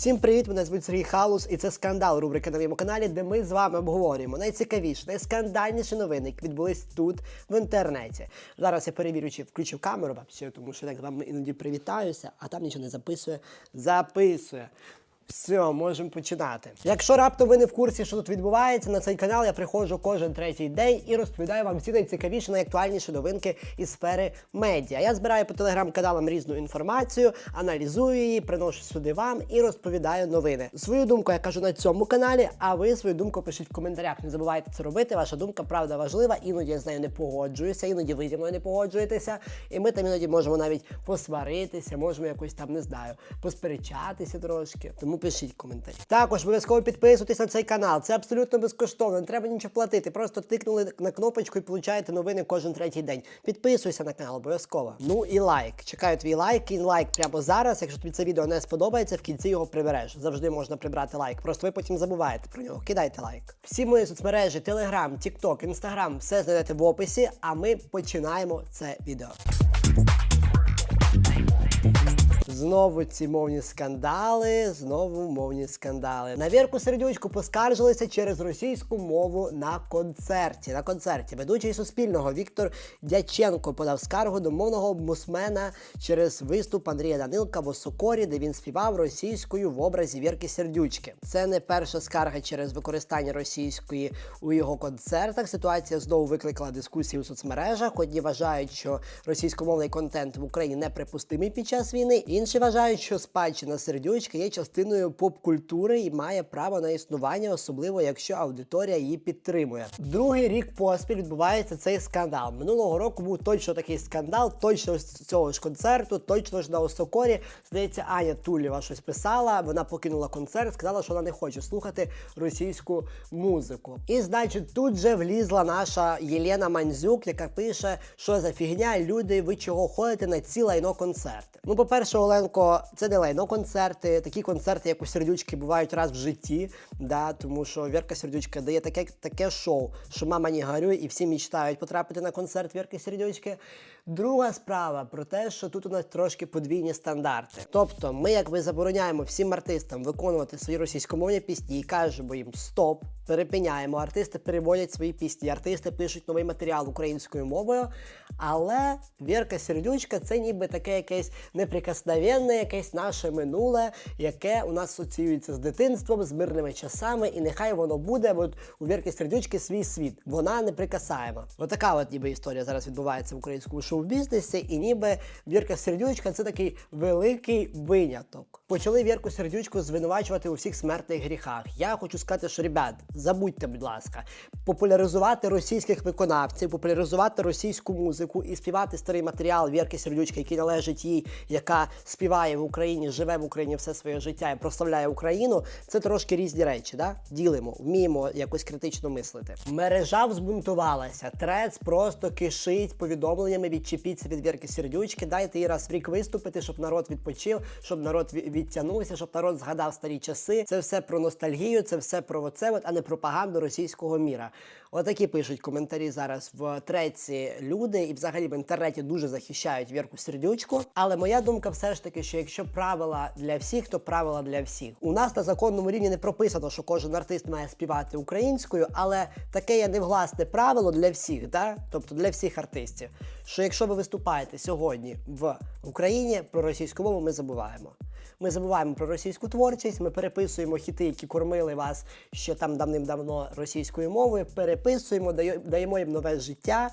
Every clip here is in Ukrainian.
Всім привіт! Мене звуть Сергій Халус, і це скандал. Рубрика на моєму каналі, де ми з вами обговорюємо найцікавіші, найскандальніші новини, які відбулись тут в інтернеті. Зараз я перевірю, чи включив камеру вообще, тому що так з вами іноді привітаюся, а там нічого не записує. Записує. Все, можемо починати. Якщо раптом ви не в курсі, що тут відбувається, на цей канал я приходжу кожен третій день і розповідаю вам всі найцікавіші, найактуальніші новинки із сфери медіа. Я збираю по телеграм-каналам різну інформацію, аналізую її, приношу сюди вам і розповідаю новини. Свою думку я кажу на цьому каналі, а ви свою думку пишіть в коментарях. Не забувайте це робити. Ваша думка правда важлива. Іноді я з нею не погоджуюся, іноді ви зі мною не погоджуєтеся. І ми там іноді можемо навіть посваритися, можемо якось там не знаю, посперечатися трошки. Тому пишіть коментарі. Також обов'язково підписуйтесь на цей канал. Це абсолютно безкоштовно, не треба нічого платити. Просто тикнули на кнопочку і получаєте новини кожен третій день. Підписуйся на канал, обов'язково. Ну і лайк. Чекаю твій лайк. Кінь лайк прямо зараз. Якщо тобі це відео не сподобається, в кінці його прибереш. Завжди можна прибрати лайк. Просто ви потім забуваєте про нього. Кидайте лайк. Всі мої соцмережі, Telegram, TikTok, Instagram, все знайдете в описі. А ми починаємо це відео. Знову ці мовні скандали, знову мовні скандали. На Вірку Сердючку поскаржилися через російську мову на концерті. На концерті ведучий Суспільного Віктор Дяченко подав скаргу до мовного обмусмена через виступ Андрія Данилка в Осокорі, де він співав російською в образі Вірки Сердючки. Це не перша скарга через використання російської у його концертах. Ситуація знову викликала дискусії у соцмережах. Одні вважають, що російськомовний контент в Україні неприпустимий під час війни. Інші вважають, що спадщина сердючки є частиною поп-культури і має право на існування, особливо якщо аудиторія її підтримує. Другий рік поспіль відбувається цей скандал. Минулого року був точно такий скандал, точно з цього ж концерту, точно ж на Осокорі. Здається, Аня Тулєва щось писала. Вона покинула концерт, сказала, що вона не хоче слухати російську музику. І значить, тут же влізла наша Єлена Мандзюк, яка пише, що за фігня, люди, ви чого ходите на ці лайно концерти. Ну, по-перше, Оленко, це не лайно концерти. Такі концерти, як у сердючки, бувають раз в житті. Да, тому що Вірка Сердючка дає таке, таке шоу, що мама не горює, і всі мечтають потрапити на концерт Вірки Сердючки. Друга справа про те, що тут у нас трошки подвійні стандарти. Тобто, ми якби забороняємо всім артистам виконувати свої російськомовні пісні і кажемо їм стоп, перепиняємо. Артисти переводять свої пісні, артисти пишуть новий матеріал українською мовою. Але Вірка Сердючка це ніби таке якесь неприкосновенне, якесь наше минуле, яке у нас асоціюється з дитинством, з мирними часами, і нехай воно буде. От у Вірки Сердючки свій світ. Вона неприкасаєма. Отака от ніби історія зараз відбувається в українському шоу-бізнесі, і ніби Вірка Сердючка це такий великий виняток. Почали Вірку Сердючку звинувачувати у всіх смертних гріхах. Я хочу сказати, що ребят, забудьте, будь ласка, популяризувати російських виконавців, популяризувати російську музику і співати старий матеріал Вірки Сердючки, який належить їй, яка співає в Україні, живе в Україні все своє життя і прославляє Україну. Це трошки різні речі. Да? Ділимо, вміємо якось критично мислити. Мережа взбунтувалася. Трец просто кишить повідомленнями. Відчепіться від Вірки Сердючки. Дайте їй раз в рік виступити, щоб народ відпочив, щоб народ ві- відтягнувся, щоб народ згадав старі часи. Це все про ностальгію, це все про оце, от, а не пропаганду російського міра. Отакі пишуть коментарі зараз в треці люди, і взагалі в інтернеті дуже захищають Вірку Сердючку. Але моя думка все ж таки, що якщо правила для всіх, то правила для всіх. У нас на законному рівні не прописано, що кожен артист має співати українською, але таке є невгласне правило для всіх, да? тобто для всіх артистів. Що якщо ви виступаєте сьогодні в Україні, про російську мову ми забуваємо. Ми забуваємо про російську творчість, ми переписуємо хіти, які кормили вас ще там давним-давно російською мовою, переписуємо, даємо їм нове життя,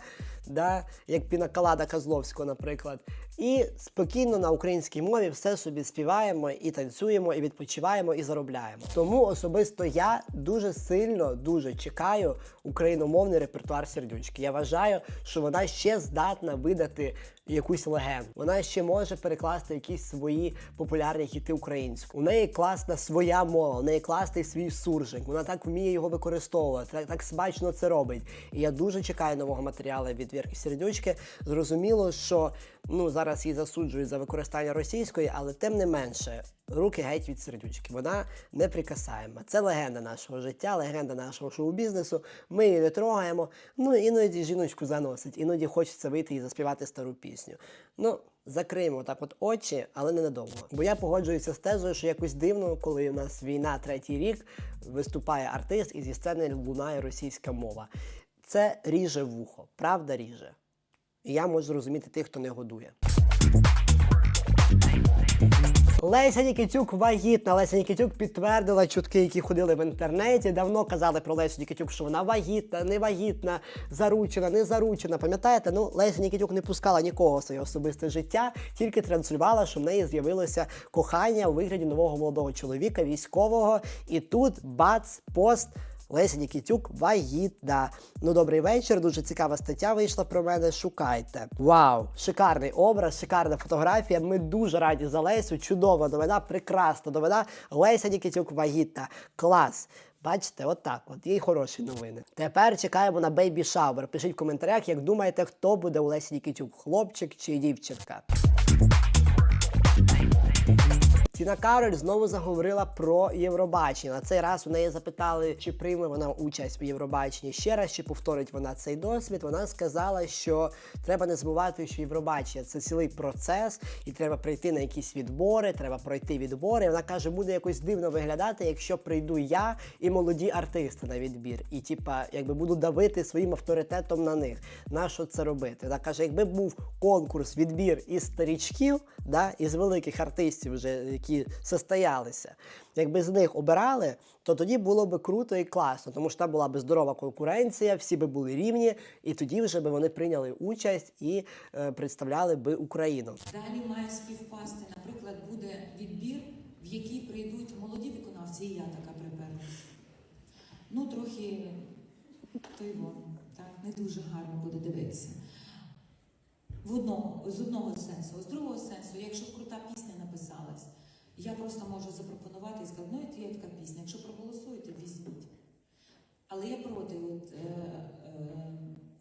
да, як пінакалада Козловського, наприклад. І спокійно на українській мові все собі співаємо і танцюємо, і відпочиваємо, і заробляємо. Тому особисто я дуже сильно дуже чекаю україномовний репертуар сердючки. Я вважаю, що вона ще здатна видати якусь легенду. Вона ще може перекласти якісь свої популярні хіти українською. У неї класна своя мова, у неї класний свій суржик. Вона так вміє його використовувати, так, так смачно це робить. І я дуже чекаю нового матеріалу від Вірки Сердючки. Зрозуміло, що ну зараз її засуджують за використання російської, але тим не менше. Руки геть від сердючки. Вона неприкасаєма. Це легенда нашого життя, легенда нашого шоу-бізнесу. Ми її не трогаємо. Ну іноді жіночку заносить, іноді хочеться вийти і заспівати стару пісню. Ну, закриємо так от очі, але ненадовго. Бо я погоджуюся з тезою, що якось дивно, коли у нас війна третій рік, виступає артист і зі сцени лунає російська мова. Це ріже вухо, правда ріже. І я можу зрозуміти тих, хто не годує. Леся Нікітюк вагітна. Леся Нікітюк підтвердила чутки, які ходили в інтернеті. Давно казали про Лесю Нікітюк, що вона вагітна, не вагітна, заручена, не заручена. Пам'ятаєте? Ну, Леся Нікітюк не пускала нікого в своє особисте життя, тільки транслювала, що в неї з'явилося кохання у вигляді нового молодого чоловіка, військового. І тут бац, пост. Леся Нікітюк вагітна. Ну, добрий вечір. Дуже цікава стаття вийшла про мене. Шукайте. Вау! Шикарний образ, шикарна фотографія. Ми дуже раді за Лесю. Чудова новина, прекрасна новина. Леся Нікітюк вагітна. Клас. Бачите, отак. От є й хороші новини. Тепер чекаємо на бейбі шауер. Пишіть в коментарях, як думаєте, хто буде у Лесі Нікітюк, хлопчик чи дівчинка. Тіна Кароль знову заговорила про Євробачення. На цей раз у неї запитали, чи прийме вона участь у Євробаченні ще раз, чи повторить вона цей досвід. Вона сказала, що треба не забувати, що Євробачення це цілий процес, і треба прийти на якісь відбори, треба пройти відбори. Вона каже, буде якось дивно виглядати, якщо прийду я і молоді артисти на відбір. І типа, якби буду давити своїм авторитетом на них. На що це робити? Вона каже, якби був конкурс, відбір із старічків, да, із великих артистів, вже які состоялися. Якби з них обирали, то тоді було би круто і класно, тому що там була би здорова конкуренція, всі би були рівні, і тоді вже би вони прийняли участь і е, представляли би Україну. Далі має співпасти, наприклад, буде відбір, в який прийдуть молоді виконавці, і я така приперлася. Ну, трохи вон, так, не дуже гарно буде дивитися. В одному, з одного сенсу, з другого сенсу, якщо крута пісня написалась, я просто можу запропонувати і сказати, ну от є така пісня, якщо проголосуєте, візьміть. Але я проти от, е, е,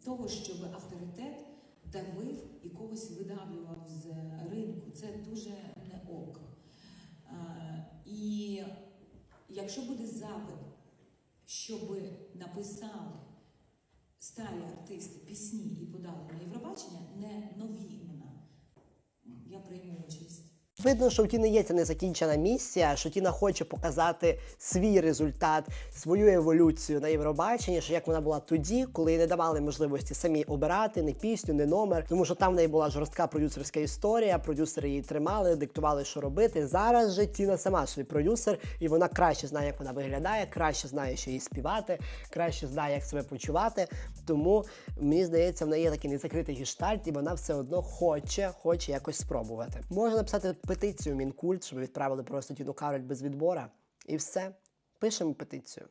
того, щоб авторитет давив і когось видавлював з ринку. Це дуже не ок. Е, і якщо буде запит, щоб написали старі артисти пісні і подали на Євробачення, не нові імена, я прийму участь. Видно, що в Тіни є ця незакінчена місія, що Тіна хоче показати свій результат, свою еволюцію на Євробаченні, що як вона була тоді, коли їй не давали можливості самі обирати не пісню, не номер, тому що там в неї була жорстка продюсерська історія, продюсери її тримали, диктували, що робити. Зараз же Тіна сама свій продюсер, і вона краще знає, як вона виглядає, краще знає, що їй співати, краще знає, як себе почувати. Тому мені здається, в неї є такий незакритий гештальт, і вона все одно хоче, хоче якось спробувати. Можна написати петицію Мінкульт, щоб відправили просто Тіну Кароль без відбора. І все. Пишемо петицію.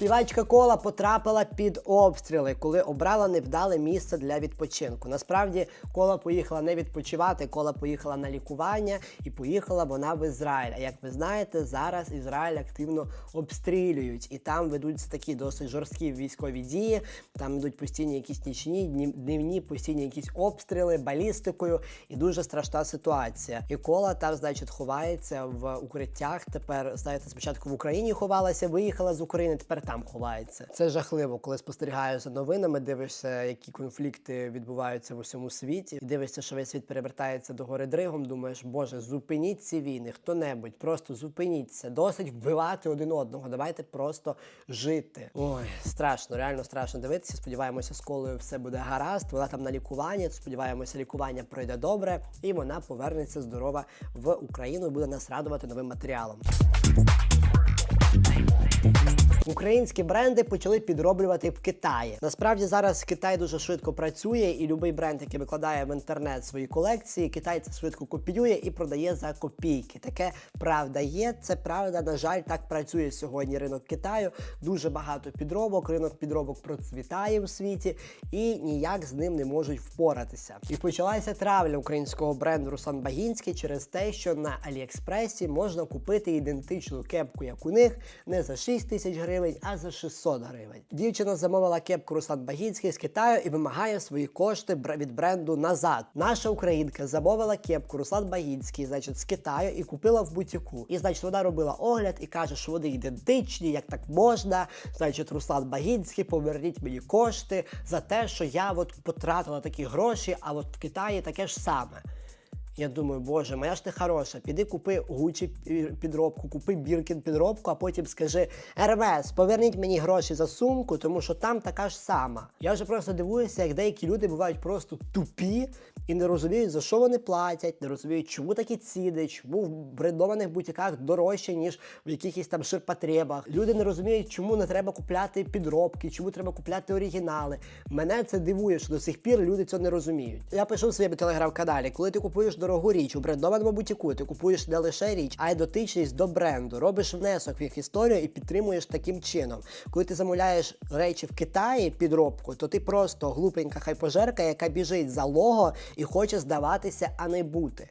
Співачка кола потрапила під обстріли, коли обрала невдале місце для відпочинку. Насправді кола поїхала не відпочивати, кола поїхала на лікування і поїхала вона в Ізраїль. А як ви знаєте, зараз Ізраїль активно обстрілюють, і там ведуться такі досить жорсткі військові дії. Там йдуть постійні якісь нічні, днівні, постійні якісь обстріли, балістикою, і дуже страшна ситуація. І кола там, значить, ховається в укриттях. Тепер знаєте, спочатку в Україні ховалася, виїхала з України, тепер там ховається. Це жахливо, коли спостерігаєш за новинами, дивишся, які конфлікти відбуваються в усьому світі, і дивишся, що весь світ перевертається до гори дригом. Думаєш, боже, зупиніть ці війни, хто-небудь, просто зупиніться. Досить вбивати один одного. Давайте просто жити. Ой, страшно, реально страшно дивитися. Сподіваємося, з колою все буде гаразд. Вона там на лікуванні. Сподіваємося, лікування пройде добре, і вона повернеться здорова в Україну і буде нас радувати новим матеріалом. Українські бренди почали підроблювати в Китаї. Насправді зараз Китай дуже швидко працює, і будь-який бренд, який викладає в інтернет свої колекції, Китай це швидко копіює і продає за копійки. Таке правда є. Це правда. На жаль, так працює сьогодні ринок Китаю. Дуже багато підробок. Ринок підробок процвітає у світі і ніяк з ним не можуть впоратися. І почалася травля українського бренду Руслан Багінський через те, що на Аліекспресі можна купити ідентичну кепку, як у них, не за 6 тисяч гривень гривень, а за 600 гривень. Дівчина замовила кепку Руслан Багінський з Китаю і вимагає свої кошти від бренду назад. Наша українка замовила кепку Руслан Багінський, значить, з Китаю і купила в бутіку. І значить, вона робила огляд і каже, що вони ідентичні, як так можна. Значить, Руслан Багінський, поверніть мені кошти за те, що я от потратила такі гроші, а от в Китаї таке ж саме. Я думаю, боже, моя ж ти хороша, піди купи Гучі підробку, купи Біркін підробку, а потім скажи Ермес, поверніть мені гроші за сумку, тому що там така ж сама. Я вже просто дивуюся, як деякі люди бувають просто тупі і не розуміють, за що вони платять, не розуміють, чому такі ціни, чому в брендованих бутіках дорожче, ніж в якихось там ширпотребах. Люди не розуміють, чому не треба купляти підробки, чому треба купляти оригінали. Мене це дивує, що до сих пір люди цього не розуміють. Я пишу в своєму телеграм-каналі, коли ти купуєш дорогу річ у брендованому бутіку, ти купуєш не лише річ, а й дотичність до бренду. Робиш внесок в їх історію і підтримуєш таким чином. Коли ти замовляєш речі в Китаї підробку, то ти просто глупенька хайпожерка, яка біжить за лого і хоче здаватися, а не бути.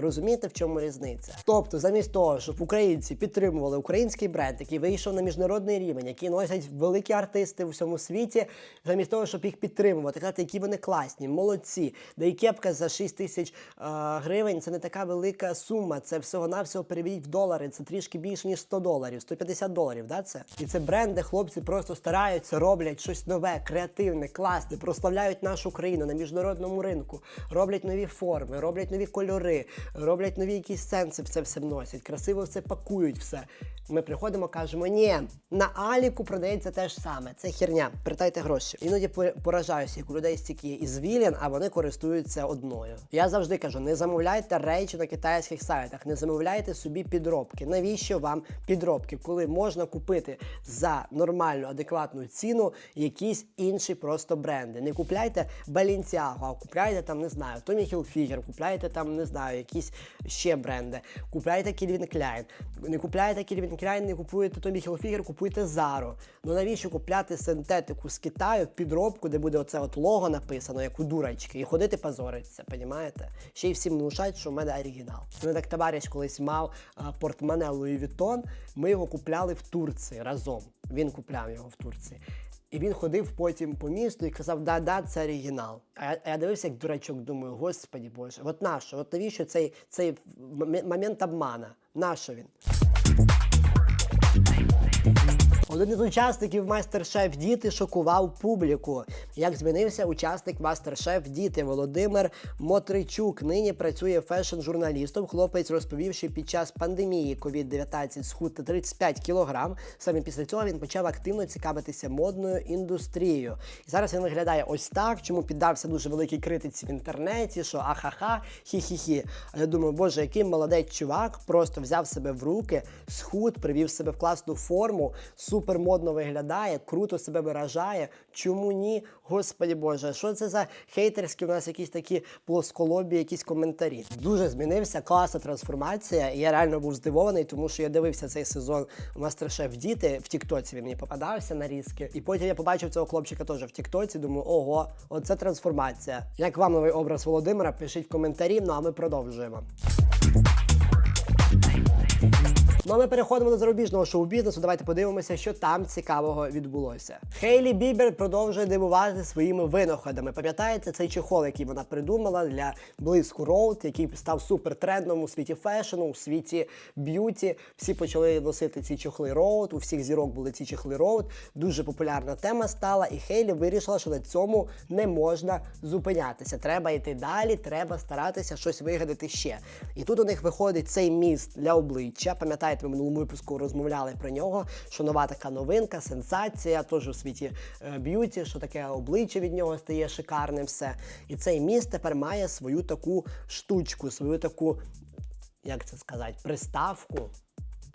Розумієте, в чому різниця? Тобто, замість того, щоб українці підтримували український бренд, який вийшов на міжнародний рівень, який носять великі артисти у всьому світі, замість того, щоб їх підтримувати, казати, які вони класні, молодці, де і кепка за 6 тисяч е, гривень це не така велика сума. Це всього-навсього переведіть в долари. Це трішки більше ніж 100 доларів, 150 доларів. Да, це? І це бренд, де хлопці просто стараються, роблять щось нове, креативне, класне, прославляють нашу країну на міжнародному ринку, роблять нові форми, роблять нові кольори, роблять нові якісь сенси в це все вносять, красиво все пакують все. Ми приходимо, кажемо, ні, на Аліку продається те ж саме. Це херня, притайте гроші. Іноді поражаюся, як у людей стільки із вілін, а вони користуються одною. Я завжди кажу: не замовляйте речі на китайських сайтах, не замовляйте собі підробки. Навіщо вам підробки, коли можна купити за нормальну, адекватну ціну якісь інші просто бренди. Не купляйте Balenciaga, а купляйте там, не знаю, Tommy Hilfiger, купляйте там, не знаю, якісь ще бренди. Купляйте Calvin Klein. Не купляйте Calvin Klein, не купуєте Tommy Hilfiger, купуйте Zara. Ну навіщо купляти синтетику з Китаю, підробку, де буде оце от лого написано, як у дурочки, і ходити позоритися, понімаєте? Ще й всім внушать, що в мене оригінал. Мене так товариш колись мав портмоне Louis Vuitton, ми його купляли в Турції разом. Він купляв його в Турції. І він ходив потім по місту і казав, да, да, це оригінал. А я, а я дивився, як дурачок, думаю, господі Боже, от нащо? От навіщо цей, цей момент обмана? Нащо він? Один із учасників Мастер-Шеф Діти шокував публіку. Як змінився учасник Мастер-Шеф Діти Володимир Мотричук. Нині працює фешн-журналістом. Хлопець розповів, що під час пандемії COVID-19 схуд 35 кілограм. Саме після цього він почав активно цікавитися модною індустрією. І зараз він виглядає ось так, чому піддався дуже великій критиці в інтернеті, що ахаха, хі-хі-хі. А я думаю, боже, який молодець чувак, просто взяв себе в руки, схуд, привів себе в класну форму, супер модно виглядає, круто себе виражає. Чому ні? Господі Боже, що це за хейтерські у нас якісь такі плосколобі, якісь коментарі? Дуже змінився, класна трансформація. Я реально був здивований, тому що я дивився цей сезон Мастер-Шеф Діти в Тіктоці. Він мені попадався на різки. І потім я побачив цього хлопчика теж в Тіктоці. Думаю, ого, оце трансформація. Як вам новий образ Володимира? Пишіть в коментарі, ну а ми продовжуємо. Ну а ми переходимо до зарубіжного шоу-бізнесу. Давайте подивимося, що там цікавого відбулося. Хейлі Бібер продовжує дивувати своїми винаходами. Пам'ятаєте цей чехол, який вона придумала для блиску Роуд, який став супертрендом у світі фешену, у світі б'юті. Всі почали носити ці чохли Роуд, у всіх зірок були ці чехли Роуд. Дуже популярна тема стала, і Хейлі вирішила, що на цьому не можна зупинятися. Треба йти далі, треба старатися щось вигадати ще. І тут у них виходить цей міст для обличчя. Пам'ятаєте, ми в минулому випуску розмовляли про нього, що нова така новинка, сенсація, теж у світі е, б'юті, що таке обличчя від нього стає шикарним все. І цей міст тепер має свою таку штучку, свою таку, як це сказати, приставку.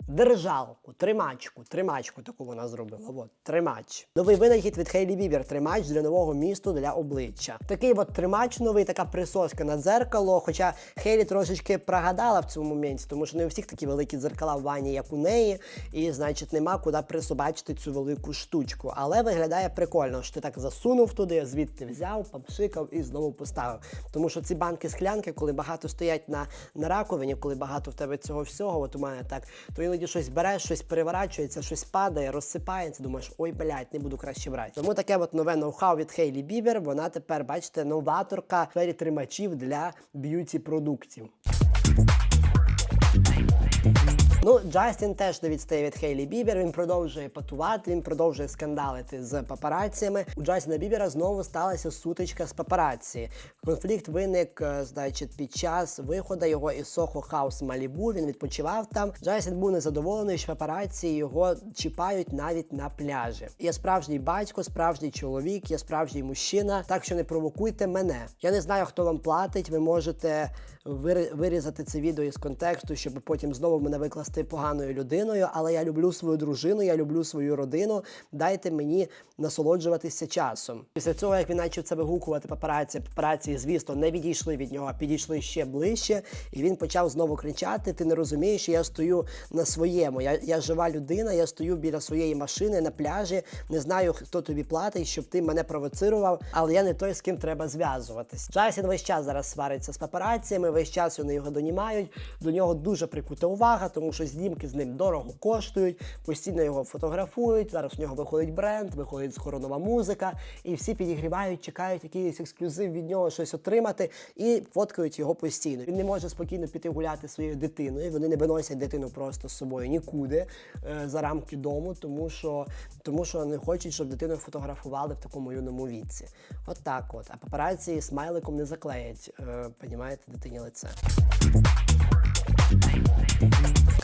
Держалку, тримачку, тримачку таку вона зробила. От, тримач. Новий винахід від Хейлі Бібер. Тримач для нового місту для обличчя. Такий от тримач новий, така присоска на дзеркало. Хоча Хейлі трошечки прогадала в цьому моменті, тому що не у всіх такі великі дзеркала в ванні, як у неї, і значить нема куди присобачити цю велику штучку. Але виглядає прикольно, що ти так засунув туди, звідти взяв, попшикав і знову поставив. Тому що ці банки склянки, коли багато стоять на, на раковині, коли багато в тебе цього всього, от у мене так, то іноді щось береш, щось переворачується, щось падає, розсипається. Думаєш, ой, блядь, не буду краще брати. Тому таке от нове ноу-хау від Хейлі Бібер. Вона тепер, бачите, новаторка сфері тримачів для б'юті продуктів. Ну, Джастін теж не відстає від Хейлі Бібер. Він продовжує патувати, він продовжує скандалити з папараціями. У Джастіна Бібера знову сталася сутичка з папараці. Конфлікт виник, е, значить, під час виходу його із Сохо Хаус Малібу. Він відпочивав там. Джастін був незадоволений, що папараці його чіпають навіть на пляжі. Я справжній батько, справжній чоловік, я справжній мужчина. Так що не провокуйте мене. Я не знаю, хто вам платить. Ви можете вирізати це відео із контексту, щоб потім знову мене викласти поганою людиною. Але я люблю свою дружину, я люблю свою родину. Дайте мені насолоджуватися часом. Після цього, як він почав це вигукувати папараці, папараці, звісно, не відійшли від нього, підійшли ще ближче, і він почав знову кричати: Ти не розумієш, що я стою на своєму. Я, я жива людина, я стою біля своєї машини на пляжі. Не знаю, хто тобі платить, щоб ти мене провоцирував, але я не той, з ким треба зв'язуватись. Джасін весь час зараз свариться з папараціями, весь час вони його донімають. До нього дуже прикута увага, тому що знімки з ним дорого коштують, постійно його фотографують. Зараз у нього виходить бренд, виходить скоро нова музика, і всі підігрівають, чекають якийсь ексклюзив від нього щось отримати і фоткають його постійно. Він не може спокійно піти гуляти своєю дитиною. Вони не виносять дитину просто з собою нікуди е, за рамки дому, тому що, тому що не хочуть, щоб дитину фотографували в такому юному віці. От так от. А папараці смайликом не заклеять, е, понімаєте, дитині лице.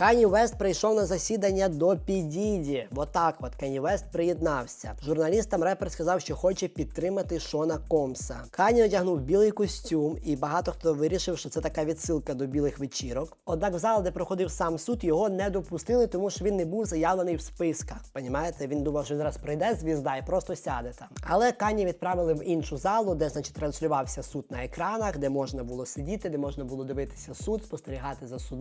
Кані Вест прийшов на засідання до Підіді. Отак от Кані Вест приєднався. Журналістам репер сказав, що хоче підтримати Шона Комса. Кані одягнув білий костюм, і багато хто вирішив, що це така відсилка до білих вечірок. Однак в зал, де проходив сам суд, його не допустили, тому що він не був заявлений в списках. Понімаєте? Він думав, що зараз прийде звізда і просто сяде там. Але Кані відправили в іншу залу, де значить транслювався суд на екранах, де можна було сидіти, де можна було дивитися суд, спостерігати за судом.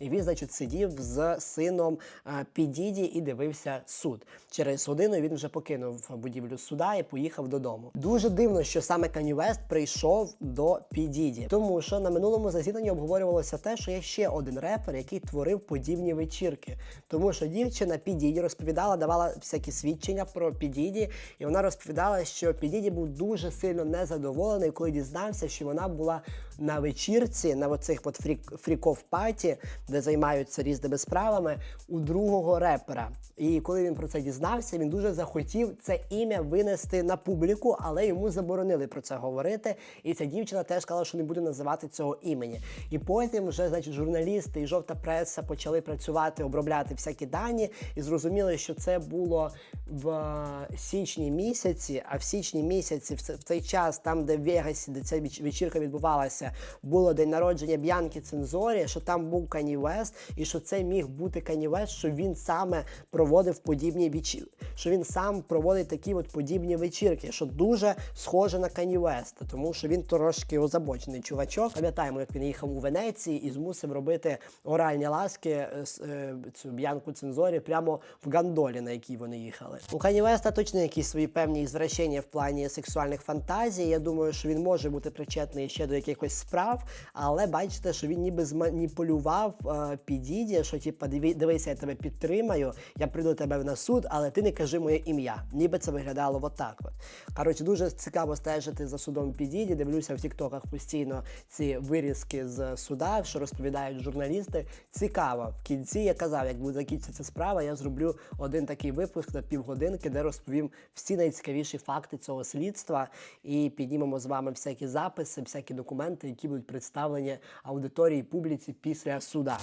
І він, значить, сидів з сином е, Підіді і дивився суд. Через годину він вже покинув будівлю суда і поїхав додому. Дуже дивно, що саме Кані Вест прийшов до Підіді, тому що на минулому засіданні обговорювалося те, що є ще один репер, який творив подібні вечірки. Тому що дівчина Підіді розповідала, давала всякі свідчення про Підіді, і вона розповідала, що Підіді був дуже сильно незадоволений, коли дізнався, що вона була на вечірці, на оцих от фрік, фріков паті, де займаються різними справами, у другого репера. І коли він про це дізнався, він дуже захотів це ім'я винести на публіку, але йому заборонили про це говорити. І ця дівчина теж сказала, що не буде називати цього імені. І потім вже, значить, журналісти і жовта преса почали працювати, обробляти всякі дані, і зрозуміли, що це було в е, січні місяці. А в січні місяці, в цей час, там, де в Вегасі, де ця веч- вечірка відбувалася, було день народження Б'янки Цензорі, що там був Кані Вест, і що це міг бути Кані Вест, що він саме проводив подібні вечірки, що він сам проводить такі от подібні вечірки, що дуже схоже на Кані Веста, тому що він трошки озабочений чувачок. Пам'ятаємо, як він їхав у Венеції і змусив робити оральні ласки е, е, цю Б'янку Цензорі прямо в гандолі, на якій вони їхали. У Кані Веста точно якісь свої певні звращення в плані сексуальних фантазій. Я думаю, що він може бути причетний ще до якихось справ, але бачите, що він ніби зманіпулював е, підіді, що диві, дивися, я тебе підтримаю, я прийду до тебе на суд, але ти не кажи моє ім'я. Ніби це виглядало отак. От. Коротше, дуже цікаво стежити за судом підіді. Дивлюся в тіктоках постійно ці вирізки з суда, що розповідають журналісти. Цікаво. В кінці я казав, як буде закінчитися справа, я зроблю один такий випуск на півгодинки, де розповім всі найцікавіші факти цього слідства і піднімемо з вами всякі записи, всякі документи, які будуть представлені аудиторії публіці після суда.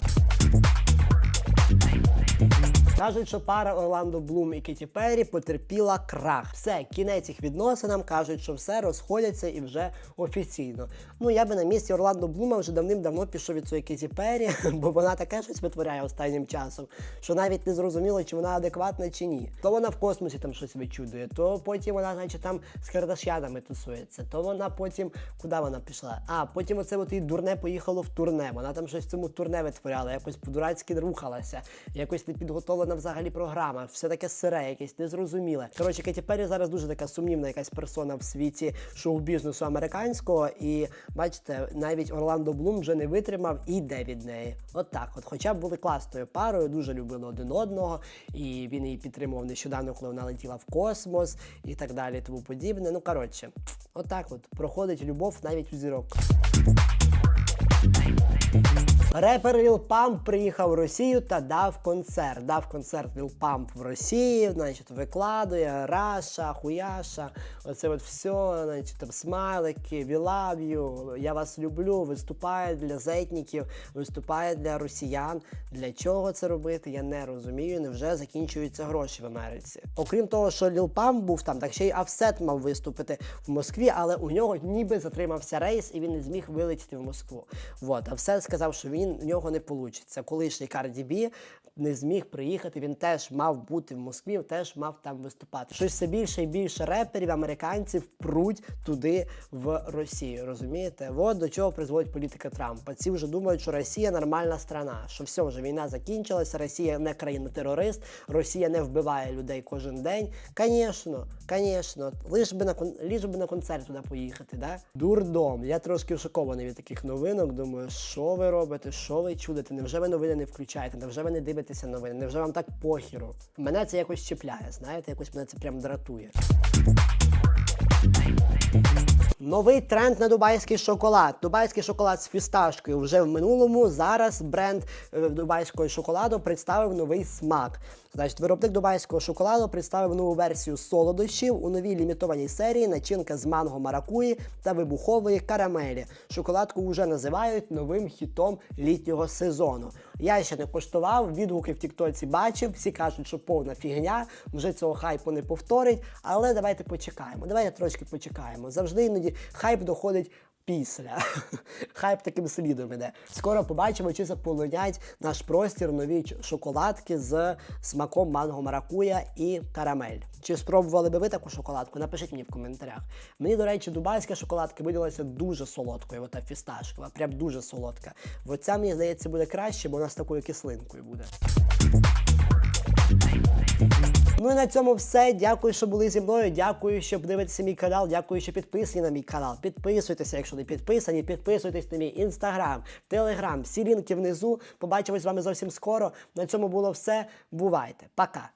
Кажуть, що пара Орландо Блум і Кеті Перрі потерпіла крах. Все, кінець їх відносинам. Кажуть, що все розходяться і вже офіційно. Ну я би на місці Орландо Блума вже давним-давно пішов від цієї Кеті Перрі, бо вона таке щось витворяє останнім часом, що навіть не зрозуміло, чи вона адекватна чи ні. То вона в космосі там щось вичудує, то потім вона, значить, там з Кардашянами тусується, то вона потім куди вона пішла? А потім оце от її дурне поїхало в турне. Вона там щось в цьому турне витворяла, якось по-дурацьки рухалася, якось не підготовлена виготовлена взагалі програма, все таке сире, якесь незрозуміле. Коротше, Кеті Перрі зараз дуже така сумнівна якась персона в світі шоу-бізнесу американського. І бачите, навіть Орландо Блум вже не витримав і йде від неї. От так, от, хоча б були класною парою, дуже любили один одного, і він її підтримував нещодавно, коли вона летіла в космос і так далі, тому подібне. Ну коротше, отак от проходить любов навіть у зірок. Репер Ліл Памп приїхав в Росію та дав концерт. Дав концерт Ліл Памп в Росії, значить, викладує Раша, Хуяша, оце от все, значить, там смайлики, you, я вас люблю, виступає для зетників, виступає для росіян. Для чого це робити, я не розумію. Невже закінчуються гроші в Америці? Окрім того, що Ліл Памп був там, так ще й Афсет мав виступити в Москві, але у нього ніби затримався рейс і він не зміг вилетіти в Москву. Вот, Афсет сказав, що він у нього не вийде. Колишній Карді Бі не зміг приїхати. Він теж мав бути в Москві, теж мав там виступати. Щось все більше і більше реперів, американців пруть туди в Росію. Розумієте? От до чого призводить політика Трампа. Ці вже думають, що Росія нормальна страна, що все вже війна закінчилася. Росія не країна-терорист, Росія не вбиває людей кожен день. Звісно, звісно, лиш би на лиш би на концерт туди поїхати. Да? Дурдом. Я трошки шокований від таких новинок. Думаю, що ви робите, що ви чудите? Невже ви новини не включаєте? Невже ви не дивитеся новини? Невже вам так похіру? Мене це якось чіпляє, знаєте, якось мене це прям дратує. Новий тренд на дубайський шоколад. Дубайський шоколад з фісташкою вже в минулому. Зараз бренд е, дубайського шоколаду представив новий смак. Значить, виробник дубайського шоколаду представив нову версію солодощів у новій лімітованій серії начинка з манго маракуї та вибухової карамелі. Шоколадку вже називають новим хітом літнього сезону. Я ще не коштував, відгуки в Тіктоці бачив. Всі кажуть, що повна фігня, вже цього хайпу не повторить. Але давайте почекаємо. Давайте трошки почекаємо. Завжди іноді хайп доходить. Після хайп таким слідом іде. Скоро побачимо, чи заполонять наш простір нові шоколадки з смаком манго маракуя і карамель. Чи спробували би ви таку шоколадку? Напишіть мені в коментарях. Мені, до речі, дубайська шоколадка видалася дуже солодкою, ота фісташкова, прям дуже солодка. Оця, мені здається, буде краще, бо вона з такою кислинкою буде. Ну і на цьому все. Дякую, що були зі мною. Дякую, що дивитеся мій канал. Дякую, що підписані на мій канал. Підписуйтеся, якщо не підписані. Підписуйтесь на мій інстаграм, телеграм, всі лінки внизу. Побачимось з вами зовсім скоро. На цьому було все. Бувайте. Пока.